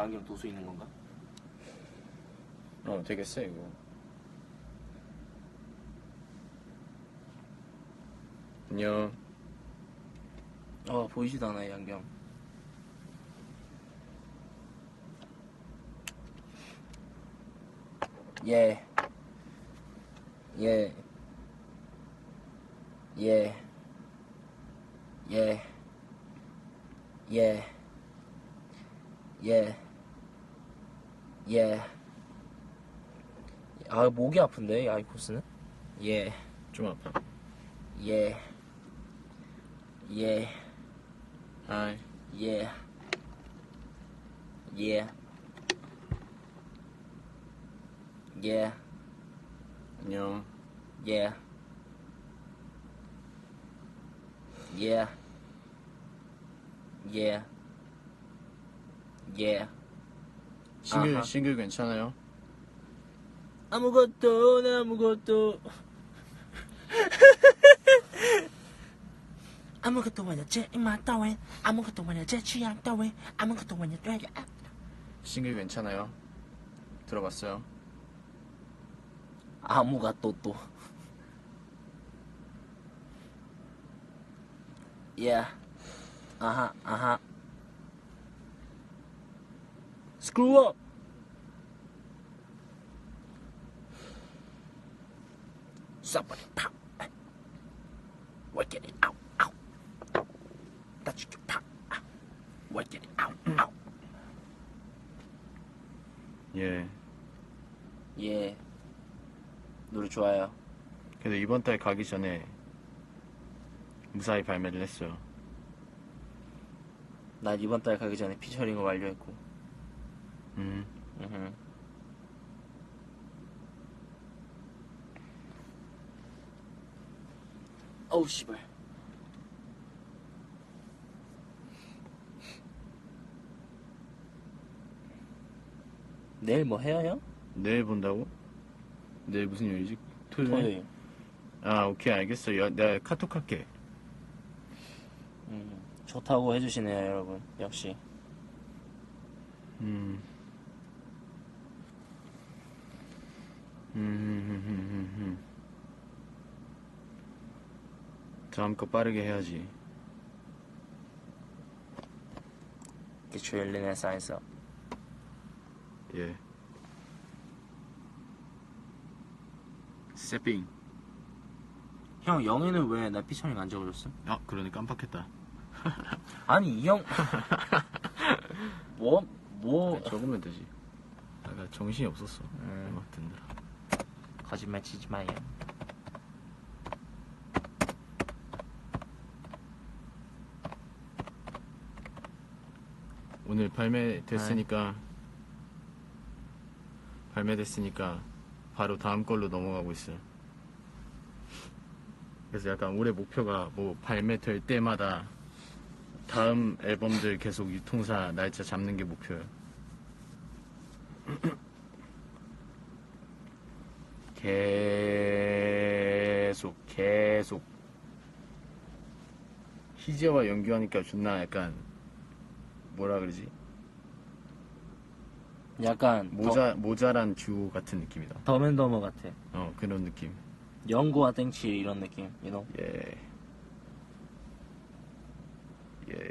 안경 도수 있는 건가? 어 되게 세 이거 안녕 어 보이지도 않아 이 안경 예. 예. 예. 예. 예. 예. 예. 아, 목이 아픈데, 이 아이코스는? 예. 좀 아파 예. 예. 하이 예. 예. 예. 안녕 예. 예. 예. 예. 싱글 아하. 싱글 괜찮아요? 아무것도 나 아무것도 아무것도 아니야 제 입맛 따윈 아무것도 아니야 제 취향 따윈 아무것도 아니야 되게 싱글 괜찮아요? 들어봤어요? 아무것도 또 예. 아하 아하 Screw up Somebody pop Work it out out That's your pop Work it out out 예 예 노래 좋아요 그래도 이번 달 가기 전에 무사히 발매를 했어요 난 이번 달 가기 전에 피처링을 완료했고 음 음흠. 어우 씨발 내일 뭐 해요 형? 내일 본다고? 내일 무슨 요일이지? 토요일? 토요일 아 오케이 알겠어 요 내가 카톡 할게 음, 좋다고 해주시네요 여러분 역시 음. 음, 음, 음, 음, 음. 다음 거 빠르게 해야지. Get your renaissance up 예. 세핑. 형 영희는 왜 나 피처링 안 적어줬어? 아, 그러니 깜빡했다. 아니 이 형 뭐? 뭐? 적으면 되지. 내가 정신이 없었어. 음. 음악 듣느라. 거짓말 치지 마요 오늘 발매됐으니까 발매됐으니까 바로 다음 걸로 넘어가고 있어요. 그래서 약간 올해 목표가 뭐 발매될 때마다 다음 앨범들 계속 유통사 날짜 잡는 게 목표예요. 계속 계속 희재와 연기하니까 존나 약간 뭐라 그러지? 약간 모자 모자란 듀오 같은 느낌이다. 더, 더맨더머 같아 어 그런 느낌. 영구와 땡치 이런 느낌 you know? 예. 예.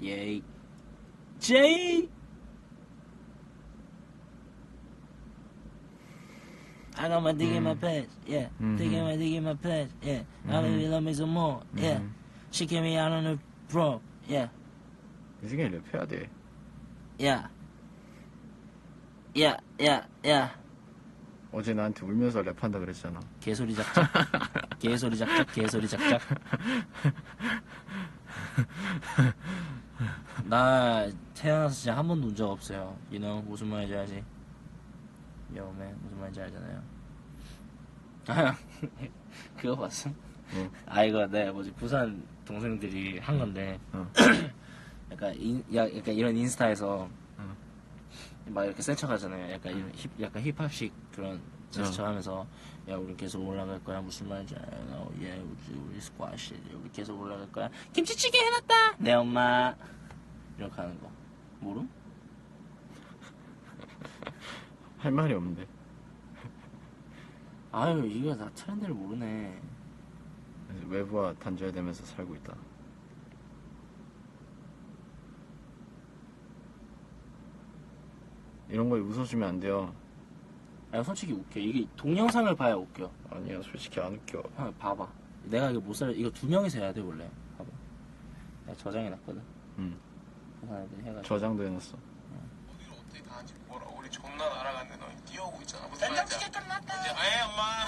예이 제이 I got my dick in my pants, yeah. Dick in my dick in my pants, yeah. I baby love me some more, yeah. 음. She get me out on the bro, yeah, 이 생각에 랩해야 돼. yeah. Yeah, yeah, yeah. 어제 나한테 울면서 랩한다 그랬잖아. 개소리 작작. 개소리 작작, 개소리 작작. 나 태어나서 진짜 한 번도 운 적 없어요. You know, 무슨 말인지 알지? Yo, man, 무슨 말인지 알잖아요. 아, 그거 봤어? 뭐? 아, 이거 내 뭐지, 부산 동생들이 한 건데. 어. 약간, 인, 야, 약간 이런 인스타에서 어. 막 이렇게 센 척 하잖아요. 약간 이런 힙, 약간 힙합식 그런 제스처 하면서 야 우리 계속 올라갈 거야 무슨 말인지 알아? 어, 예 우리 우리 스쿼시 우리 계속 올라갈 거야 김치찌개 해놨다 내 엄마 이렇게 하는 거 모름? 할 말이 없는데. 아유 이거 다 트렌드를 모르네. 외부와 단절되면서 살고 있다. 이런 거에 웃어주면 안 돼요. 아 솔직히 웃겨. 이게 동영상을 봐야 웃겨. 아니야, 솔직히 안 웃겨. 형 봐봐. 내가 이거 못 살려. 이거 두 명이서 해야 돼 원래. 봐봐. 내가 저장해 놨거든. 응. 애들이 해가지고. 저장도 해놨어. 어디를 어떻게 가는지 뭐라 우리 존나 날아갔는데 너 뛰어오고 있잖아 무슨 알아? 이제 아예 엄마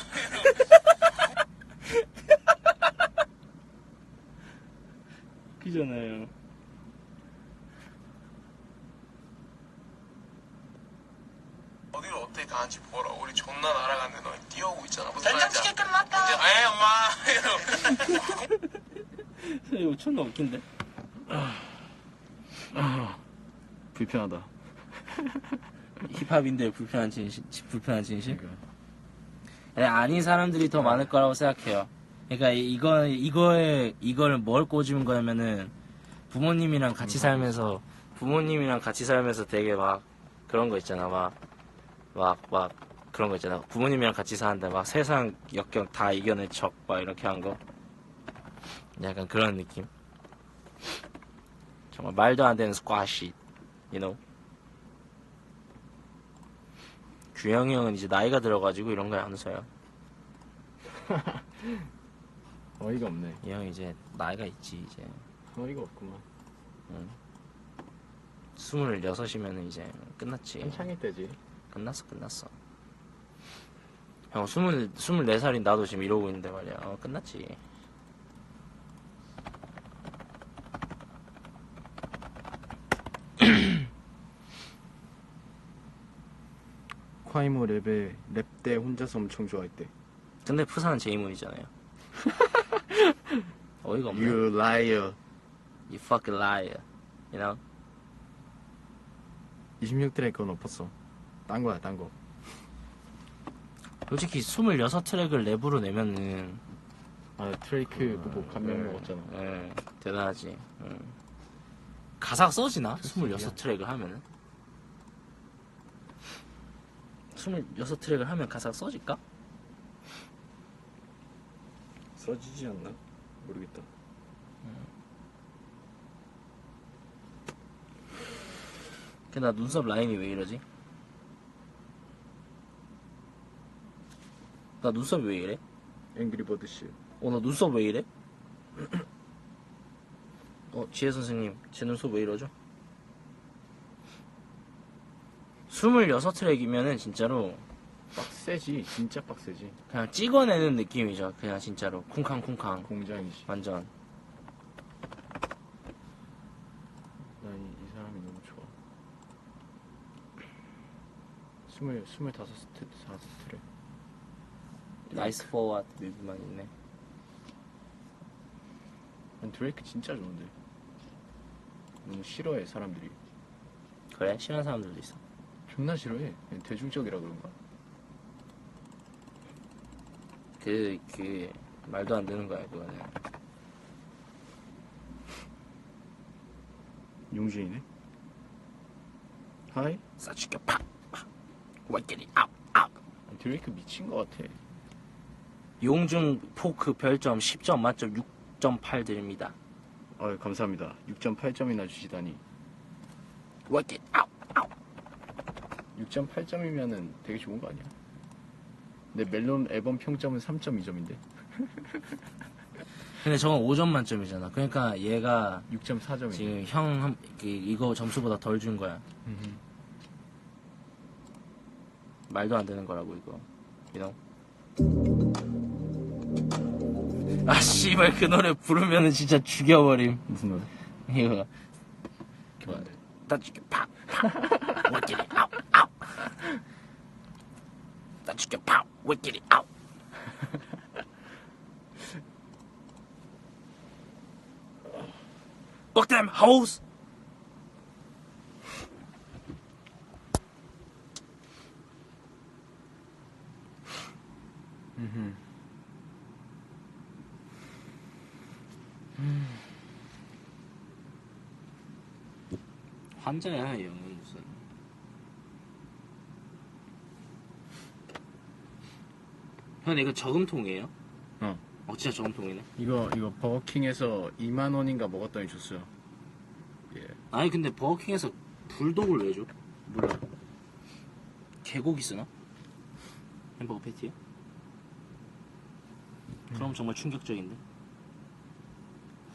웃기잖아요. 어디를 어떻게 가는지 뭐라 우리 존나 날아갔는데 너 뛰어오고 있잖아 무슨 말인지 알아? 이제 아예 엄마 이거 존나 웃긴데. 불편하다. 힙합인데 불편한 진실, 불편한 진실? 그러니까. 아니, 아닌 사람들이 더 많을 거라고 생각해요. 그러니까 이- 이거 이거에 이걸 뭘 꽂은 거냐면은 부모님이랑 같이 살면서 부모님이랑 같이 살면서 되게 막 그런 거 있잖아 막 막 막 그런 거 있잖아 부모님이랑 같이 사는데 막 세상 역경 다 이겨낼 척 막 이렇게 한거 약간 그런 느낌? 정말 말도 안 되는 스쿼시 you know? 규영이 형은 이제 나이가 들어가지고 이런 거에 안 웃어요 어이가 없네. 이 형 이제 나이가 있지 이제. 어이가 없구만. 스물여섯이면 이제 끝났지. 한창일 때지. 끝났어 끝났어. 형 스물 스물네 살인 나도 지금 이러고 있는데 말이야. 어, 끝났지 콰이모 랩에 랩때 혼자서 엄청 좋아했대. 근데 푸사는 제이문이잖아요 어이가 없네 You liar. You fucking liar You know 26트랙 건 엎었어. 딴 거야, 딴 거. 솔직히 26트랙을 랩으로 내면은 아, 트레이크 그거 감명 먹었잖아. 예, 대단하지 응. 가사가 써지나? 26트랙을 하면은 26트랙을 하면 가사가 써질까? 써지지 않나? 모르겠다. 근데 나 눈썹 라인이 왜 이러지? 나 눈썹이 왜 이래? 앵그리버드 씨. 어, 나 눈썹 왜 이래? 어, 지혜 선생님, 제 눈썹 왜 이러죠? 26트랙이면은 진짜로 빡세지. 진짜 빡세지. 그냥 찍어내는 느낌이죠. 그냥 진짜로. 쿵쾅쿵쾅. 공장이지. 완전. 난 이 사람이 너무 좋아. 스물, 스물다섯 스트, 다섯 스트래. 나이스 포워드 뮤비만 있네. 난 드레이크 진짜 좋은데. 너무 싫어해, 사람들이. 그래? 싫어하는 사람들도 있어. 존나 싫어해. 대중적이라 그런가? 그, 그, 말도 안 되는 거야, 그거는. 용진이네? 하이? 싸죽여, 팍! 팍! 완전히, 아웃! 아웃! 드레이크 미친 것 같아. 용중 포크 별점 10점 만점 6.8 드립니다. 아 감사합니다. 6.8점이나 주시다니. 완전, 아웃! 아웃! 6.8점이면은 되게 좋은 거 아니야? 근데 멜론 앨범 평점은 3.2점인데. 근데 저건 5점 만점이잖아. 그러니까 얘가 6.4점이네. 지금 형, 한- 그, 이거 점수보다 덜 준 거야. 말도 안 되는 거라고, 이거. Know? 아, 씨발, 그 노래 부르면은 진짜 죽여버림. 무슨 노래? 이거. 다 죽여, 팍! 팍! 완전히, 아웃! 다 죽여, 팍! 완전히, 아웃! Fuck them hoes! 환자야, 이 형은 무슨. 형 이거 저금통이에요? 어. 어 진짜 저금통이네. 이거 이거 버거킹에서 2만 원인가 먹었더니 줬어요. 예. 아니 근데 버거킹에서 불독을 왜 줘? 몰라. 개고기 쓰나? 햄버거 패티에? 그럼 정말 충격적인데?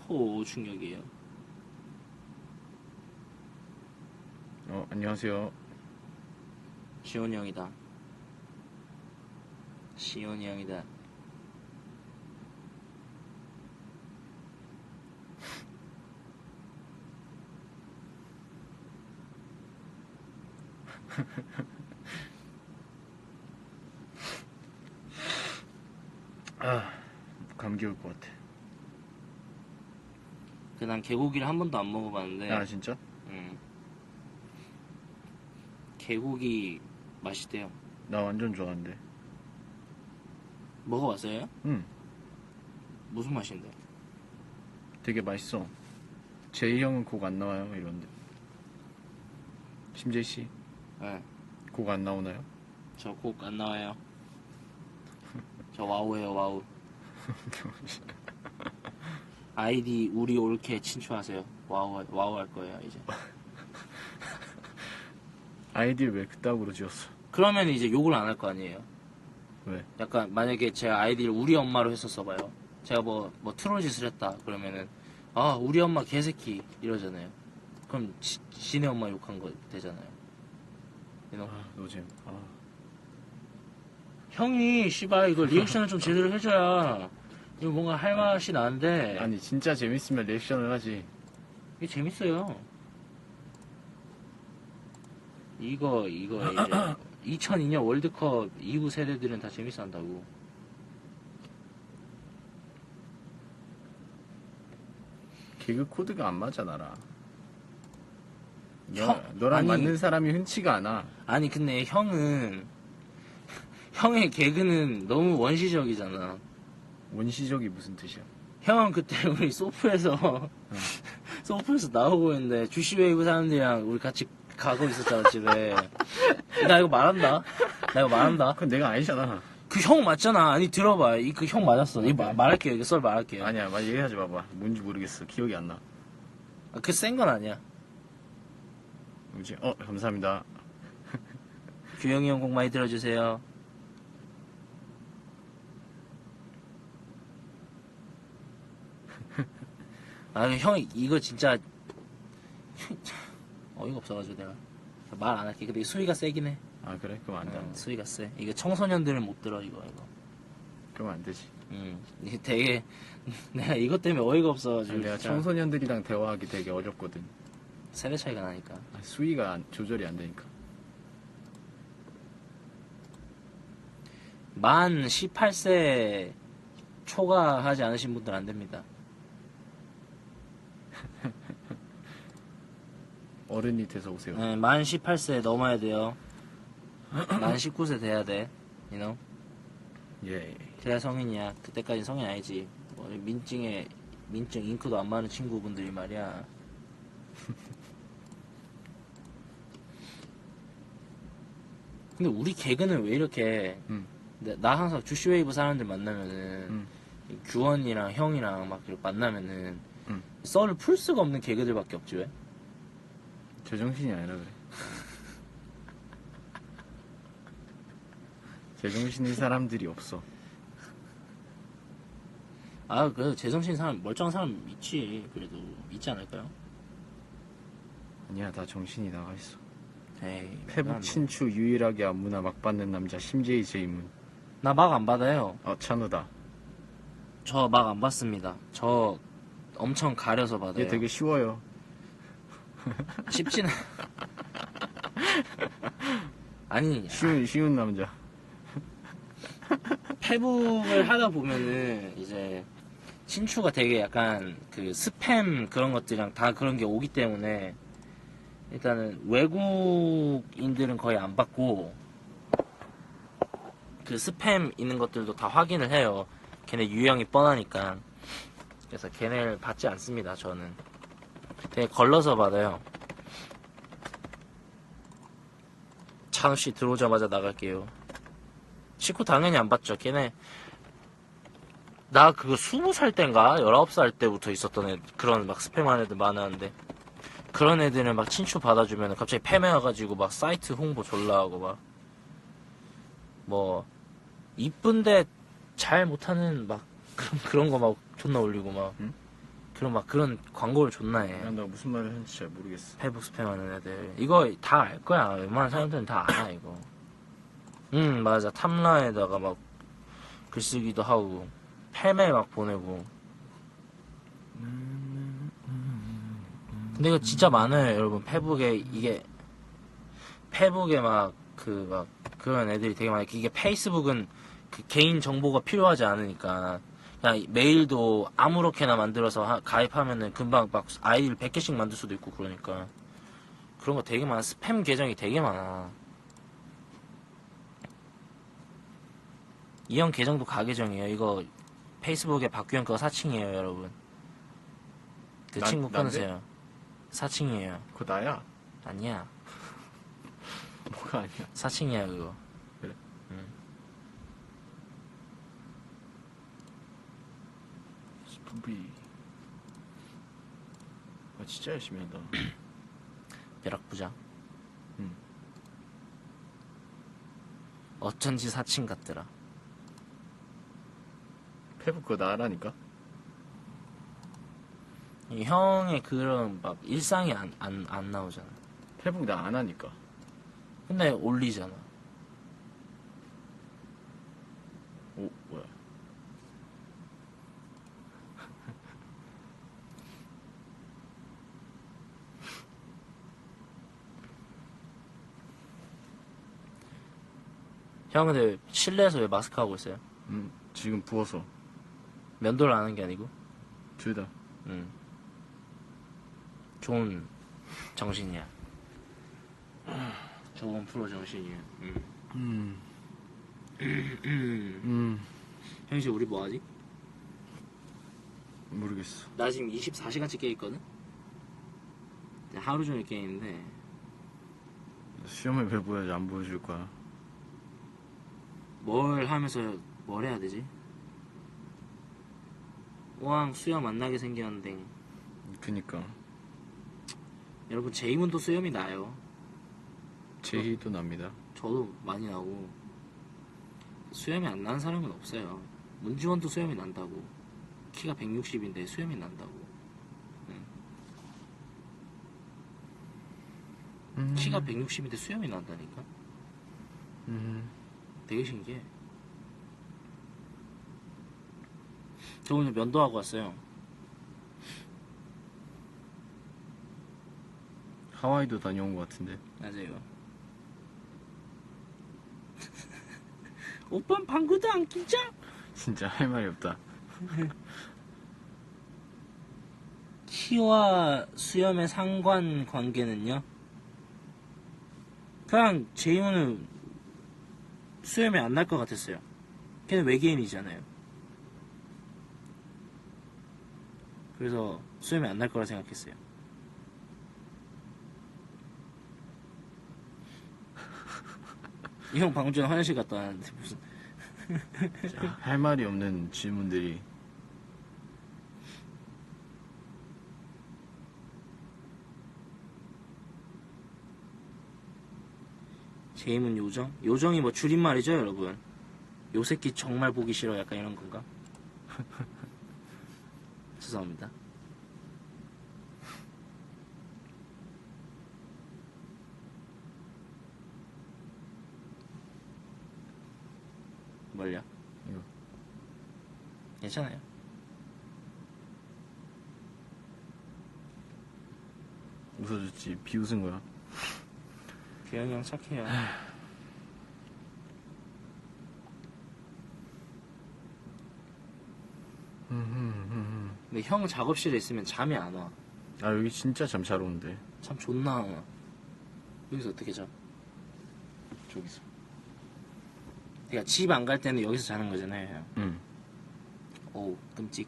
호 충격이에요. 어 안녕하세요. 시온이 형이다. 시온이 형이다. 아 감기 올 것 같아. 그난 개고기를 한 번도 안 먹어봤는데. 아 진짜? 음. 개고기 맛있대요. 나 완전 좋아하는데. 먹어봤어요? 응. 무슨 맛인데? 되게 맛있어. 제이 형은 곡 안 나와요 이런데. 심재희 씨, 네. 곡 안 나오나요? 저꼭안 나와요. 저 와우예요 와우. 아이디 우리 올케 친추하세요. 와우 와우 할 거예요 이제. 아이디를 왜 그따구로 지었어? 그러면 이제 욕을 안 할 거 아니에요. 왜? 약간 만약에 제가 아이디를 우리 엄마로 했었어 봐요. 제가 뭐 뭐 트롤 짓을 했다 그러면은 아 우리 엄마 개새끼 이러잖아요. 그럼 지, 지네 엄마 욕한 거 되잖아요. you know? 아 노잼. 아. 형이 씨발 이거 리액션을 좀 제대로 해줘야 이거 뭔가 할 맛이 나는데 아니 진짜 재밌으면 리액션을 하지. 이게 재밌어요. 이거 이거 이제 2002년 월드컵 이후 세대들은 다 재밌어 한다고. 개그 코드가 안 맞아 나랑. 너, 형, 너랑 아니. 맞는 사람이 흔치가 않아. 아니 근데 형은 형의 개그는 너무 원시적이잖아. 원시적이 무슨 뜻이야? 형은 그때 우리 소프에서 소프에서 나오고 있는데 주시웨이브 사람들이랑 우리 같이 가고 있었잖아 집에. 나 이거 말한다. 나 이거 말한다. 그건 내가 아니잖아. 그 형 맞잖아. 아니 들어봐. 이 그 형 맞았어. 이 말, 말할게요. 이거 썰 말할게요. 아니야, 말 얘기하지 마봐. 뭔지 모르겠어. 기억이 안 나. 그센 건 아니야. 뭐지? 어, 감사합니다. 규영이 형 곡 많이 들어주세요. 아, 형, 이거 진짜. 어이가 없어가지고 내가. 말 안 할게. 근데 수위가 세긴 해. 아 그래? 그럼 안 돼. 어, 수위가 세. 이거 청소년들은 못 들어, 이거, 이거. 그럼 안 되지. 음, 이게 되게. 내가 이것 때문에 어이가 없어가지고. 내가 진짜 청소년들이랑 대화하기 되게 어렵거든. 세대 차이가 나니까. 아, 수위가 안- 조절이 안 되니까. 만 18세 초과하지 않으신 분들 안 됩니다. 어른이 돼서 오세요. 네, 만 18세 넘어야 돼요. 만 19세 돼야 돼. You know? 예. 그래야 성인이야. 그때까지 성인 아니지. 뭐 민증에 민증 잉크도 안 많은 친구분들이 말이야. 근데 우리 개그는 왜 이렇게 음. 나, 나 항상 주시웨이브 사람들 만나면은 음. 규원이랑 형이랑 막 이렇게 만나면은 음. 썰을 풀 수가 없는 개그들밖에 없지 왜? 제정신이 아니라 그래. 제정신인 사람들이 없어. 아, 그 제정신 사람 멀쩡한 사람 있지. 그래도 있지 않을까요? 아니야, 다 정신이 나가 있어. 에이, 페북 친추 유일하게 안무나 막 받는 남자 심재희 제이문. 나 막 안 받아요. 어, 찬우다. 저 막 안 받습니다. 저 엄청 가려서 받아요. 얘 되게 쉬워요. 쉽지는 아니 쉬운 쉬운 남자. 페북을 하다 보면은 이제 친추가 되게 약간 그 스팸 그런 것들이랑 다 그런 게 오기 때문에 일단은 외국인들은 거의 안 받고 그 스팸 있는 것들도 다 확인을 해요. 걔네 유형이 뻔하니까. 그래서 걔네를 받지 않습니다. 저는 되게 걸러서 받아요. 찬우 씨 들어오자마자 나갈게요. 식구 당연히 안 받죠. 걔네 나 그거 스무 살 땐가 열아홉 살 때부터 있었던 애 그런 막 스팸한 애들 많았는데 그런 애들은 막 친추 받아주면 갑자기 팸에 와가지고 막 사이트 홍보 졸라 하고 막 뭐 이쁜데 잘 못하는 막 그런 그런 거 막 존나 올리고 막 응? 그런 막 그런 광고를 존나 해. 난 내가 무슨 말을 하는지 잘 모르겠어. 페북 스팸하는 애들. 이거 다 알 거야. 웬만한 사람들은 다 알아 이거. 응 맞아. 탐라에다가 막 글쓰기도 하고 팸에 막 보내고. 근데 이거 진짜 많아요 여러분. 페북에 이게 페북에 막 그 막 그런 애들이 되게 많아요. 이게 페이스북은 그 개인 정보가 필요하지 않으니까 그냥 메일도 아무렇게나 만들어서 하- 가입하면은 금방 막 아이디를 100개씩 만들 수도 있고 그러니까. 그런 거 되게 많아. 스팸 계정이 되게 많아. 이형 계정도 가계정이에요. 이거 페이스북에 박규현 거 사칭이에요 여러분. 그 나- 친구 난데? 끊으세요. 사칭이에요. 그거 나야? 아니야. 뭐가 아니야? 사칭이야 그거 스푸비. 아 진짜 열심히 한다. 벼락부장 응. 어쩐지 사칭 같더라 페북 그거 나라니까? 이 형의 그런 막 일상이 안, 안, 안 나오잖아 페북 나 안 하니까. 근데 올리잖아 오 뭐야? 형 근데 실내에서 왜 마스크 하고 있어요? 음 지금 부어서 면도를 안 하는 게 아니고 둘 다. 음. 좋은 정신이야 좋은 프로 정신이야 음. 음. 음. 음. 형씨 우리 뭐 하지? 모르겠어. 나 지금 24시간째 깨 있거든? 하루 종일 깨 있는데 시험을 왜 보여줘? 안 보여줄 거야. 뭘 하면서 뭘 해야 되지? 우왕 수염 안 나게 생겼는데. 그니까. 여러분 제 힘은 또 수염이 나요. 제희도 납니다. 저도 많이 나고. 수염이 안 나는 사람은 없어요. 문지원도 수염이 난다고. 키가 160인데 수염이 난다고. 음. 키가 160인데 수염이 난다니까? 음. 되게 신기해 저 오늘 면도하고 왔어요 하와이도 다녀온 것 같은데. 맞아요 오빤 방구도 안 끼죠? 진짜 할 말이 없다. 키와 수염의 상관 관계는요? 그냥 제이모는 수염이 안 날 것 같았어요. 걔는 외계인이잖아요. 그래서 수염이 안 날 거라 생각했어요. 이 형 방금 전에 화장실 갔다 왔는데 무슨 진짜 할 말이 없는 질문들이 제임은 요정? 요정이 뭐 줄임말이죠, 여러분? 요 새끼 정말 보기 싫어, 약간 이런 건가? 죄송합니다. 뭘요? 이거. 괜찮아요. 웃어줬지. 비웃은 거야. 규영이 형 착해요. 근데 형 작업실에 있으면 잠이 안 와. 아 여기 진짜 잠 잘 오는데. 참 존나 안 와. 여기서 어떻게 자? 저기서. 그러니까 집 안 갈 때는 여기서 자는 거잖아요. 형. 응. 어우 끔찍.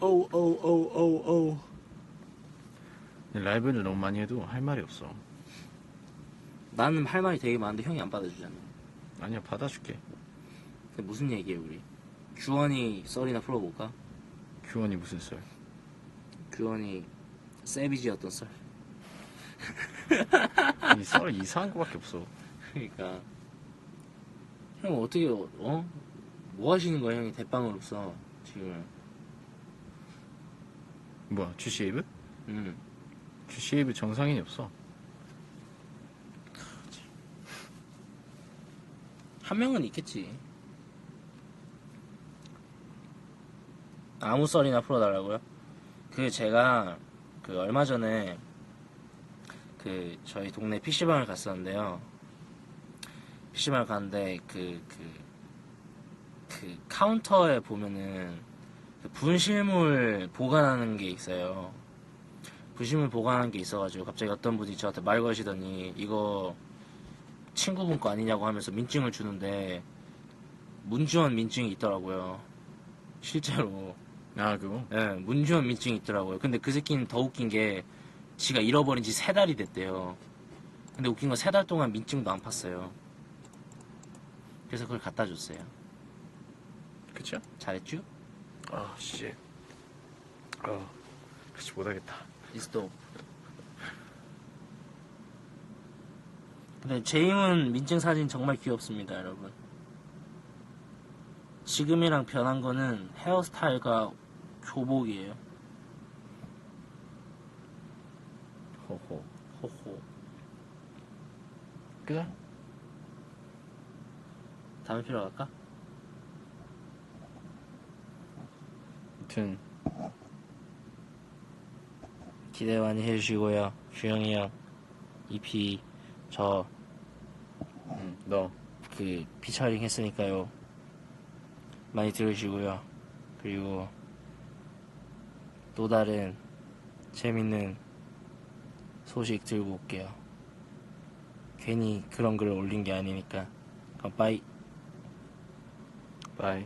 어우 어우 어우 어우 어우. 라이브를 너무 많이 해도 할 말이 없어. 나는 할 말이 되게 많은데 형이 안 받아주잖아. 아니야 받아줄게. 근데 무슨 얘기해 우리? 규원이 썰이나 풀어볼까? 규원이 무슨 썰? 규원이 세비지였던 썰. 이썰 이상한 거밖에 없어. 그러니까 형 어떻게 어? 뭐 하시는 거야 형이 대빵으로서 지금? 뭐야 주시에이브? 음. 주시에이브 정상인이 없어. 한 명은 있겠지. 아무 썰이나 풀어달라고요? 그 제가 그 얼마 전에 그 저희 동네 PC방을 갔었는데요. PC방을 갔는데 그, 그, 그 카운터에 보면은 그 분실물 보관하는 게 있어요. 분실물 보관하는 게 있어가지고 갑자기 어떤 분이 저한테 말 거시더니 이거 친구분 거 아니냐고 하면서 민증을 주는데 문주원 민증이 있더라고요. 실제로. 아 그거? 예, 문주원 민증이 있더라고요. 근데 그 새끼는 더 웃긴 게 지가 잃어버린 지 세 달이 됐대요. 근데 웃긴 건 세 달 동안 민증도 안 팠어요. 그래서 그걸 갖다 줬어요. 그쵸? 잘했죠? 아 씨. 아 같이 못하겠다. 이스도. 근데 제임은 민증 사진 정말 귀엽습니다, 여러분. 지금이랑 변한 거는 헤어스타일과 교복이에요. 호호. 호호. 그래? 담배 피러 갈까? 아무튼 기대 많이 해주시고요. 주영이 형, EP, 저, 응, 너 그, 피처링 했으니까요. 많이 들으시고요. 그리고, 또 다른 재밌는 소식 들고 올게요. 괜히 그런 글을 올린 게 아니니까. 그럼 빠이. 바이.